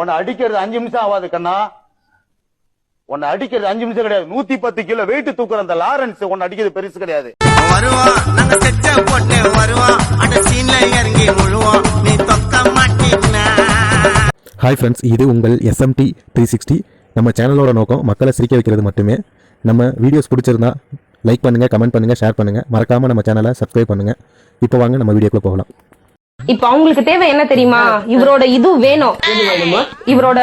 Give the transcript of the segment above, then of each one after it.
உன்னை அடிக்கிறது அஞ்சு நிமிஷம் ஆகாது கண்ணா. உன்னை அடிக்கிறது அஞ்சு நிமிஷம் கிடையாது. நூத்தி பத்து கிலோ வெயிட் தூக்குற அந்த லாரன்ஸ் உன்னை அடிக்கிறது பெருசு கிடையாது. வருவான். நாங்க செச்ச போட்டு வருவான். அந்த சீன்ல இறங்கி முழுவான். நீ தொக்க மாட்டீங்கன்னா ஹாய் ஃப்ரெண்ட்ஸ் இது உங்கள் எஸ்எம்டி த்ரீ சிக்ஸ்டி நம்ம சேனலோட நோக்கம் மக்களை சிரிக்க வைக்கிறது மட்டுமே. நம்ம வீடியோஸ் பிடிச்சிருந்தா லைக் பண்ணுங்கள் கமெண்ட் பண்ணுங்கள் ஷேர் பண்ணுங்கள் மறக்காமல் நம்ம சேனலை சப்ஸ்கிரைப் பண்ணுங்கள் இப்போ வாங்க நம்ம வீடியோக்குள்ளே போகலாம். இப்ப அவங்களுக்கு தேவை என்ன தெரியுமா? இவரோட இது வேணும். இவரோட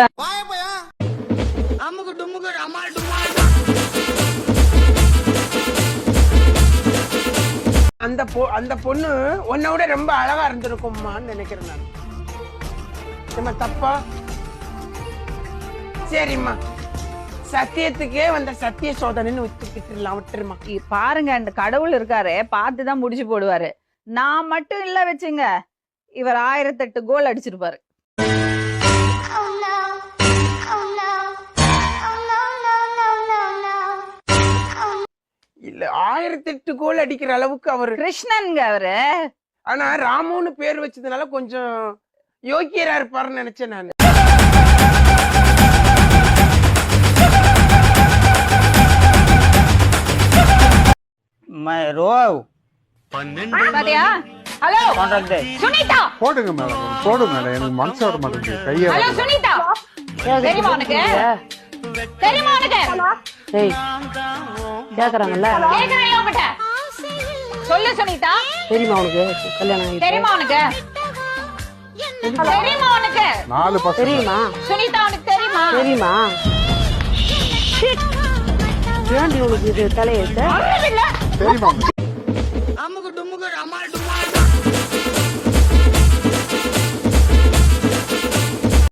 அந்த பொ அந்த பொண்ணு உன்னை விட ரொம்ப அழகா இருந்திருக்கும்மான்னு நினைக்கிறேன் நான். நம்ம தப்பா? சரிம்மா. சத்தியத்துக்கே வந்த சத்திய சோதனைன்னு விட்டுக்கிட்டுலாம் விட்டுருமா இ- பாருங்க அந்த கடவுள் இருக்காரு பார்த்து தான் முடிச்சு போடுவாரு. நான் மட்டும் இல்ல வச்சுங்க. இவர் ஆயிரத்தெட்டு கோல் அடிச்சிருப்பாரு. இல்ல ஆயிரத்தி எட்டு கோல் அடிக்கிற அளவுக்கு அவரு கிருஷ்ணன்ங்க அவரு. ஆனா ராமுன்னு பேர் வச்சதுனால கொஞ்சம் யோக்கியரா இருப்பாருன்னு நினைச்சேன் நான். ரோவ். பாத்தியா? ஹலோ கான்ட்ராக்ட் சுனிதா போடுங்க மேடம். போடுங்க மேடம். எனக்கு மனசு வர மாட்டேங்குது. கையை ஹலோ சுனிதா தெரியுமா உனக்கு? தெரியுமா உனக்கு? கேக்குறாங்கல்ல? கேக்குறேன் உங்ககிட்ட சொல்லு சுனிதா தெரியுமா உனக்கு? கல்யாணம் தெரியுமா உனக்கு? தெரியுமா உனக்கு? நாலு பசங்க. தெரியுமா? சுனிதா உனக்கு தெரியுமா? தெரியுமா? ஏன்டி உனக்கு இது தலையெழுத்த? தெரியுமா